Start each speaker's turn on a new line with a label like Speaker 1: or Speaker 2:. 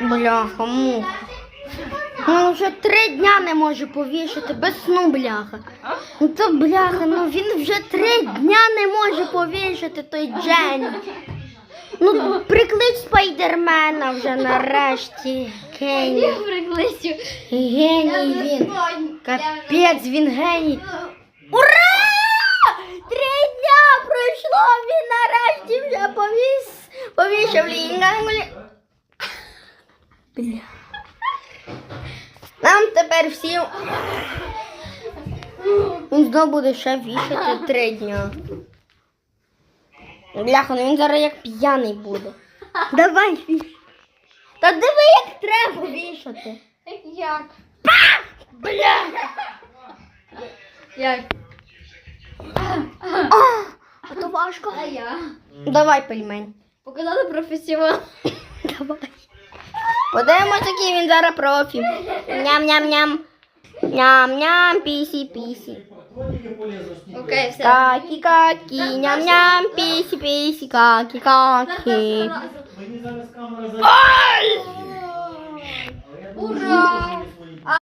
Speaker 1: Бляха, муха. Ну вже три дня не може повішати без сну, бляха. Ну то бляха, ну він вже три дня не може повішати той Джен. Ну приклич спайдермена вже нарешті. Геній. Геній він. Капець, він геній. Ура! Три дня пройшло, він нарешті вже повіс, повішав лінгангулі. Бля. Нам тепер всім. Він знову буде ще вішати три дня. Бляха, ну він зараз як п'яний буде. Давай віш. Та диви, як треба вішати.
Speaker 2: Як?
Speaker 1: Бля.
Speaker 2: Як?
Speaker 1: А, а то важко.
Speaker 2: А я?
Speaker 1: Давай пельмень.
Speaker 2: Показали професіонал.
Speaker 1: Давай. Подивимось, який він зараз профі. Ням-ням-ням. Ням-ням, пісі-пісі.
Speaker 2: Окей, все.
Speaker 1: Какі-какі, ням-ням, пісі-пісі, какі-какі.
Speaker 3: Ой! Ура!